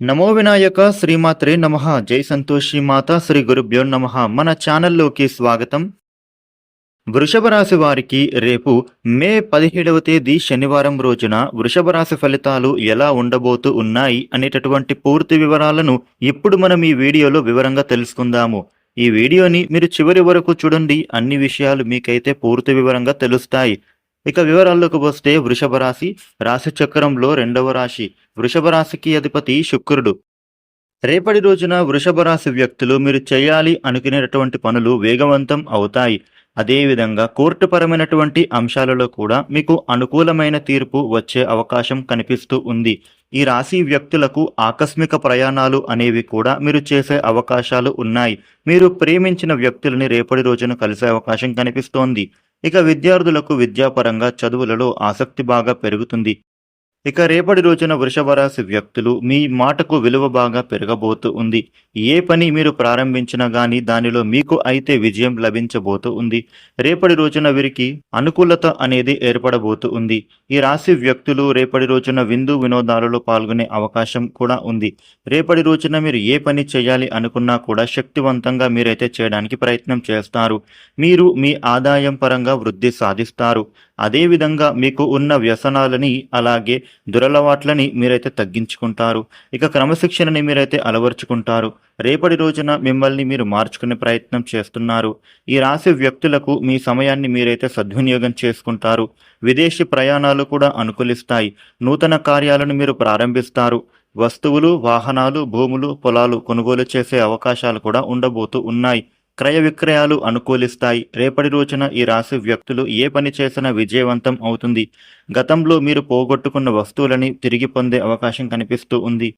నమో వినాయక శ్రీమాత్రే నమ. జై సంతోషి మాత శ్రీ గురుభ్యో నమ. మన ఛానల్లోకి స్వాగతం. వృషభ రాశి వారికి రేపు మే పదిహేడవ తేదీ శనివారం రోజున వృషభ రాశి ఫలితాలు ఎలా ఉండబోతూ ఉన్నాయి అనేటటువంటి పూర్తి వివరాలను ఇప్పుడు మనం ఈ వీడియోలో వివరంగా తెలుసుకుందాము. ఈ వీడియోని మీరు చివరి వరకు చూడండి. అన్ని విషయాలు మీకైతే పూర్తి వివరంగా తెలుస్తాయి. ఇక వివరాల్లోకి వస్తే వృషభ రాశి. రాశి చక్రంలో రెండవ రాశి. వృషభ రాశికి అధిపతి శుక్రుడు. రేపటి రోజున వృషభ రాశి వ్యక్తులు మీరు చేయాలి అనుకునేటటువంటి పనులు వేగవంతం అవుతాయి. అదేవిధంగా కోర్టుపరమైనటువంటి అంశాలలో కూడా మీకు అనుకూలమైన తీర్పు వచ్చే అవకాశం కనిపిస్తూ ఉంది. ఈ రాశి వ్యక్తులకు ఆకస్మిక ప్రయాణాలు అనేవి కూడా మీరు చేసే అవకాశాలు ఉన్నాయి. మీరు ప్రేమించిన వ్యక్తులని రేపటి రోజున కలిసే అవకాశం కనిపిస్తోంది. ఇక విద్యార్థులకు విద్యాపరంగా చదువులలో ఆసక్తి బాగా పెరుగుతుంది. ఇక రేపటి రోజున వృషభ రాశి వ్యక్తులు మీ మాటకు విలువ బాగా పెరగబోతూ ఉంది. ఏ పని మీరు ప్రారంభించినా గాని దానిలో మీకు అయితే విజయం లభించబోతూ ఉంది. రేపటి రోజున వీరికి అనుకూలత అనేది ఏర్పడబోతూ ఉంది. ఈ రాశి వ్యక్తులు రేపటి రోజున విందు వినోదాలలో పాల్గొనే అవకాశం కూడా ఉంది. రేపటి రోజున మీరు ఏ పని చేయాలి అనుకున్నా కూడా శక్తివంతంగా మీరైతే చేయడానికి ప్రయత్నం చేస్తారు. మీరు మీ ఆదాయం పరంగా వృద్ధి సాధిస్తారు. అదేవిధంగా మీకు ఉన్న వ్యసనాలని అలాగే దురలవాట్లని మీరైతే తగ్గించుకుంటారు. ఇక క్రమశిక్షణని మీరైతే అలవర్చుకుంటారు. రేపటి రోజున మిమ్మల్ని మీరు మార్చుకునే ప్రయత్నం చేస్తున్నారు. ఈ రాశి వ్యక్తులకు మీ సమయాన్ని మీరైతే సద్వినియోగం చేసుకుంటారు. విదేశీ ప్రయాణాలు కూడా అనుకూలిస్తాయి. నూతన కార్యాలను మీరు ప్రారంభిస్తారు. వస్తువులు వాహనాలు భూములు పొలాలు కొనుగోలు చేసే అవకాశాలు కూడా ఉండబోతూ ఉన్నాయి. క్రయ విక్రయాలు అనుకూలిస్తాయి. రేపటి రోజున ఈ రాశి వ్యక్తులు ఏ పని చేసినా విజయవంతం అవుతుంది. గతంలో మీరు పోగొట్టుకున్న వస్తువులని తిరిగి పొందే అవకాశం కనిపిస్తూ ఉంది.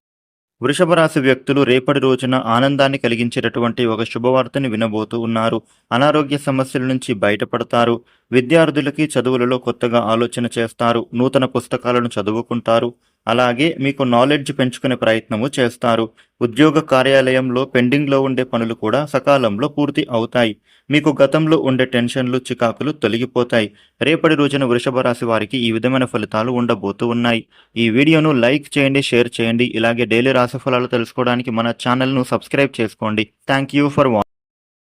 వృషభ రాశి వ్యక్తులు రేపటి రోజున ఆనందాన్ని కలిగించేటటువంటి ఒక శుభవార్తని వినబోతూ ఉన్నారు. అనారోగ్య సమస్యల నుంచి బయటపడతారు. విద్యార్థులకి చదువులలో కొత్తగా ఆలోచన చేస్తారు నూతన పుస్తకాలను చదువుకుంటారు అలాగే మీకు నాలెడ్జ్ పెంచుకునే ప్రయత్నము చేస్తారు. ఉద్యోగ కార్యాలయంలో పెండింగ్లో ఉండే పనులు కూడా సకాలంలో పూర్తి అవుతాయి. మీకు గతంలో ఉండే టెన్షన్లు చికాకులు తొలగిపోతాయి. రేపటి రోజున వృషభ రాశి వారికి ఈ విధమైన ఫలితాలు ఉండబోతూ ఉన్నాయి. ఈ వీడియోను లైక్ చేయండి షేర్ చేయండి. ఇలాగే డైలీ రాశి ఫలాలు తెలుసుకోవడానికి మన ఛానల్ను సబ్స్క్రైబ్ చేసుకోండి. Thank you for watching